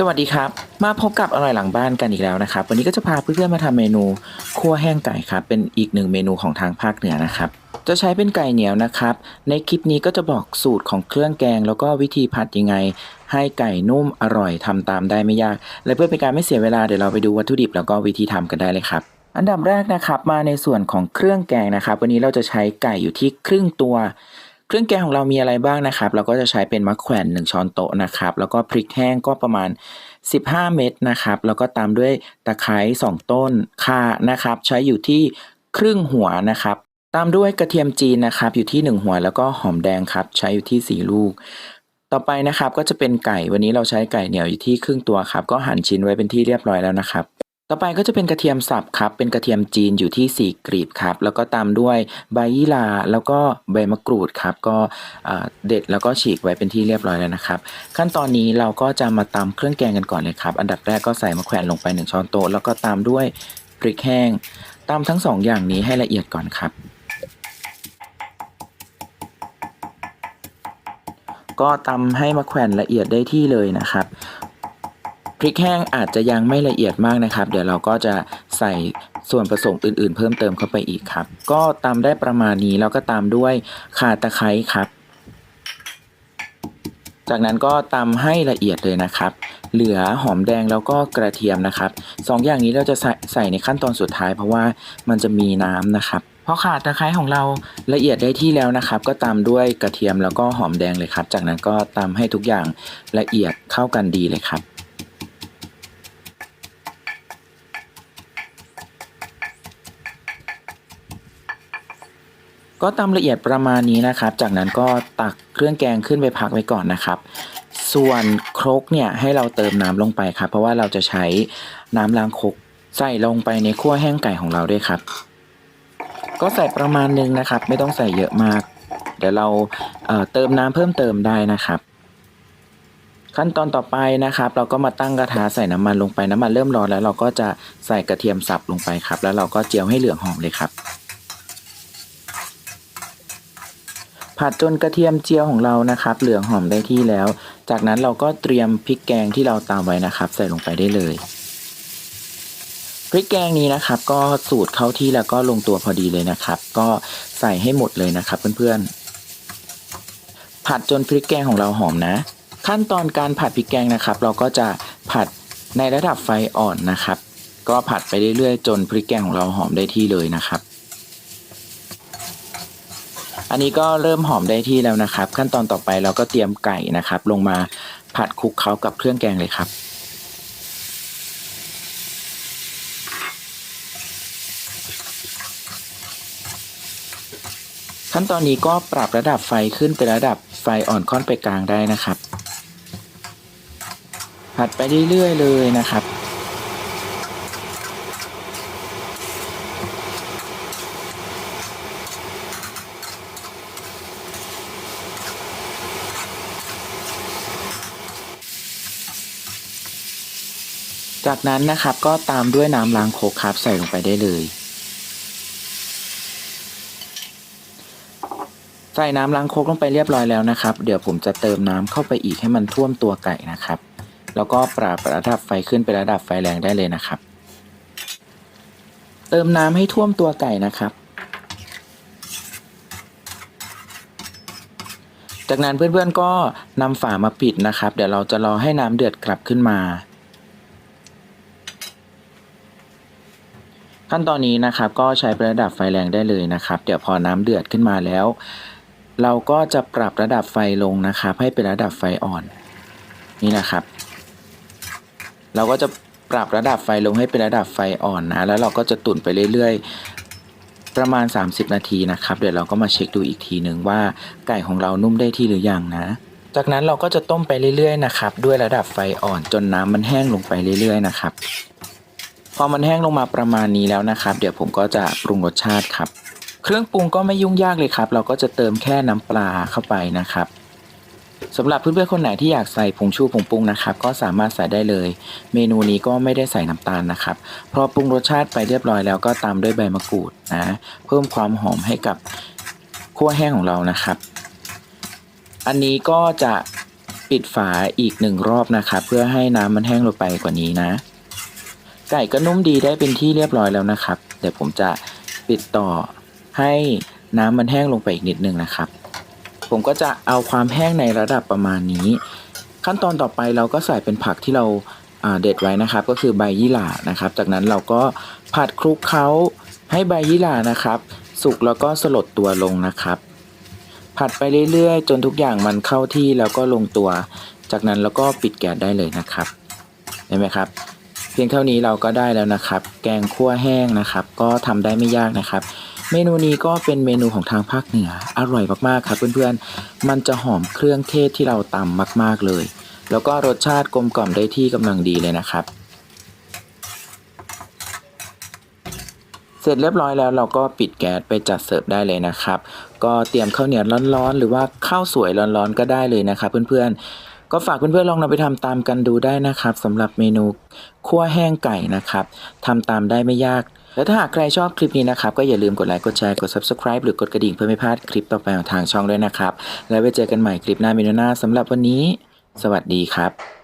สวัสดีครับ มาพบกับอร่อยหลังบ้านกันอีกแล้วนะครับ วันนี้ก็จะพาเพื่อนๆมาทำเมนูคั่วแห้งไก่ครับ เป็นอีกหนึ่งเมนูของทางภาคเหนือนะครับ จะใช้เป็นไก่เหนียวนะครับ ในคลิปนี้ก็จะบอกสูตรของเครื่องแกง แล้วก็วิธีผัดยังไง ให้ไก่นุ่มอร่อยทำตามได้ไม่ยาก และเพื่อเป็นการไม่เสียเวลาเดี๋ยวเราไปดูวัตถุดิบแล้วก็วิธีทำกันได้เลยครับอันดับแรกนะครับมาในส่วนของเครื่องแกงนะครับ วันนี้เราจะใช้ไก่อยู่ที่ครึ่งตัว เครื่องแกงของเรามีอะไรบ้างนะครับ เราก็จะใช้เป็นมะแขวน1ช้อนโต๊ะนะครับ แล้วก็พริกแห้งก็ประมาณ 15 เม็ดนะครับ แล้วก็ตามด้วยตะไคร้2ต้นข่านะครับ ใช้อยู่ที่ครึ่งหัวนะครับ ตามด้วยกระเทียมจีนนะครับ อยู่ที่ 1 หัว แล้วก็หอมแดงครับ ใช้อยู่ที่ 4 ลูก ต่อไปนะครับก็จะเป็นไก่ วันนี้เราใช้ไก่เหนียวอยู่ที่ครึ่งตัวครับ ก็หั่นชิ้นไว้เป็นที่เรียบร้อยแล้วนะครับ ต่อไปก็จะเป็นกระเทียมสับครับ เป็นกระเทียมจีนอยู่ที่ 4กลีบครับ แล้วก็ตามด้วยใบยี่หร่าแล้วก็ใบมะกรูดครับ ก็เด็ดแล้วก็ฉีกไว้เป็นที่เรียบร้อยแล้วนะครับ ขั้นตอนนี้เราก็จะมาตำเครื่องแกงกันก่อนเลยครับ อันดับแรกก็ใส่มะแขวนลงไป 1 ช้อนโต๊ะแล้วก็ตามด้วยพริกแห้งตำทั้งสองอย่างนี้ให้ละเอียดก่อนครับก็ตำให้มะแขวนละเอียดได้ที่เลยนะครับ พริกแห้งอาจจะยังไม่ละเอียดมากนะครับ เดี๋ยวเราก็จะใส่ส่วนผสมอื่นๆ เพิ่มเติมเข้าไปอีกครับ ก็ตำได้ประมาณนี้แล้วก็ตามด้วยข่าตะไคร้ครับ จากนั้นก็ตำให้ละเอียดเลยนะครับ เหลือหอมแดงแล้วก็กระเทียมนะครับสองอย่างนี้เราจะใส่ใส่ในขั้นตอนสุดท้ายเพราะว่ามันจะมีน้ำนะครับพอข่าตะไคร้ของเราละเอียดได้ที่แล้วนะครับ ก็ตามด้วยกระเทียมแล้วก็หอมแดงเลยครับ จากนั้นก็ตำให้ทุกอย่างละเอียดเข้ากันดีเลยครับ ก็ตำละเอียดประมาณนี้นะครับ จากนั้นก็ตักเครื่องแกงขึ้นไปพักไว้ก่อนนะครับ ส่วนครกเนี่ยให้เราเติมน้ำลงไปครับ เพราะว่าเราจะใช้น้ำล้างครกใส่ลงไปในขั้วแห้งไก่ของเราด้วยครับ ก็ใส่ประมาณนึงนะครับ ไม่ต้องใส่เยอะมาก เดี๋ยวเราเเติมน้ำเพิ่มเติมได้นะครับ ขั้นตอนต่อไปนะครับ เราก็มาตั้งกระทะใส่น้ำมันลงไปน้ำมันเริ่มร้อนแล้วเราก็จะใส่กระเทียมสับลงไปครับ แล้วเราก็เจียวให้เหลืองหอมเลยครับ ผัดจนกระเทียมเจียวของเรานะครับ เหลืองหอมได้ที่แล้ว จากนั้นเราก็เตรียมพริกแกงที่เราตามไว้นะครับ ใส่ลงไปได้เลยพริกแกงนี้นะครับ ก็สูตรเข้าที่แล้วก็ลงตัวพอดีเลยนะครับ ก็ใส่ให้หมดเลยนะครับ เพื่อนๆ ผัดจนพริกแกงของเราหอมนะ ขั้นตอนการผัดพริกแกงนะครับ เราก็จะผัดในระดับไฟอ่อนนะครับ ก็ผัดไปเรื่อยๆ จนพริกแกงของเราหอมได้ที่เลยนะครับ อันนี้ก็เริ่มหอมได้ที่แล้วนะครับ ขั้นตอนต่อไปเราก็เตรียมไก่นะครับ ลงมาผัดคลุกเคล้ากับเครื่องแกงเลยครับขั้นตอนนี้ก็ปรับระดับไฟขึ้นเป็นระดับไฟอ่อนค่อนไปกลางได้นะครับ ผัดไปเรื่อยๆเลยนะครับ จากนั้นนะครับก็ตามด้วยน้ำล้างโคกครับใส่ลงไปได้เลย ใส่น้ำล้างโคกลงไปเรียบร้อยแล้วนะครับ เดี๋ยวผมจะเติมน้ำเข้าไปอีกให้มันท่วมตัวไก่นะครับ แล้วก็ปรับระดับไฟขึ้นเป็นระดับไฟแรงได้เลยนะครับ เติมน้ำให้ท่วมตัวไก่นะครับจากนั้นเพื่อนๆก็นำฝามาปิดนะครับ เดี๋ยวเราจะรอให้น้ำเดือดกลับขึ้นมา ขั้นตอนนี้นะครับก็ใช้ระดับไฟแรงได้เลยนะครับ เดี๋ยวพอน้ำเดือดขึ้นมาแล้ว เราก็จะปรับระดับไฟลงนะครับ ให้เป็นระดับไฟอ่อน นี่นะครับ เราก็จะปรับระดับไฟลงให้เป็นระดับไฟอ่อนนะแล้วเราก็จะตุ๋นไปเรื่อยๆ ประมาณ 30 นาทีนะครับ เดี๋ยวเราก็มาเช็คดูอีกทีหนึ่งว่าไก่ของเรานุ่มได้ที่หรือยังนะ จากนั้นเราก็จะต้มไปเรื่อยๆนะครับด้วยระดับไฟอ่อนจนน้ำมันแห้งลงไปเรื่อยๆนะครับ พอมันแห้งลงมาประมาณนี้แล้วนะครับ เดี๋ยวผมก็จะปรุงรสชาติครับ เครื่องปรุงก็ไม่ยุ่งยากเลยครับ เราก็จะเติมแค่น้ำปลาเข้าไปนะครับสำหรับเพื่อนๆคนไหนที่อยากใส่ผงชูผงปรุงนะครับ ก็สามารถใส่ได้เลย เมนูนี้ก็ไม่ได้ใส่น้ำตาลนะครับพอปรุงรสชาติไปเรียบร้อยแล้วก็ตามด้วยใบมะกรูดนะเพิ่มความหอมให้กับคั่วแห้งของเรานะครับ อันนี้ก็จะปิดฝาอีกหนึ่งรอบนะครับ เพื่อให้น้ำมันแห้งลงไปกว่านี้นะ ไก่ก็นุ่มดีได้เป็นที่เรียบร้อยแล้วนะครับ เดี๋ยวผมจะปิดต่อให้น้ำมันแห้งลงไปอีกนิดนึงนะครับ ผมก็จะเอาความแห้งในระดับประมาณนี้ ขั้นตอนต่อไปเราก็ใส่เป็นผักที่เราเด็ดไว้นะครับ ก็คือใบยี่หร่านะครับ จากนั้นเราก็ผัดคลุกเคล้าให้ใบยี่หร่านะครับ สุกแล้วก็สลดตัวลงนะครับ ผัดไปเรื่อยๆ จนทุกอย่างมันเข้าที่แล้วก็ลงตัว จากนั้นเราก็ปิดแก๊สได้เลยนะครับเห็นไหมครับ พียงเท่านี้เราก็ได้แล้วนะครับ แกงคั่วแห้งนะครับ ก็ทำได้ไม่ยากนะครับ เมนูนี้ก็เป็นเมนูของทางภาคเหนือ อร่อยมากๆครับเพื่อนๆ มันจะหอมเครื่องเทศที่เราตำมากๆเลย แล้วก็รสชาติกลมกล่อมได้ที่กำลังดีเลยนะครับ เสร็จเรียบร้อยแล้วเราก็ปิดแก๊สไปจัดเสิร์ฟได้เลยนะครับ ก็เตรียมข้าวเหนียวร้อนๆ หรือว่าข้าวสวยร้อนๆก็ได้เลยนะครับเพื่อนๆ ก็ฝากเพื่อนๆลองนำไปทำตามกันดูได้นะครับสำหรับเมนูคั่วแห้งไก่นะครับทำตามได้ไม่ยาก และถ้าหากใครชอบคลิปนี้นะครับ ก็อย่าลืมกดไลค์กดแชร์กด subscribe หรือกดกระดิ่งเพื่อไม่พลาดคลิปต่อไปของทางช่องด้วยนะครับ แล้วไว้เจอกันใหม่คลิปหน้าเมนูหน้าสำหรับวันนี้ สวัสดีครับ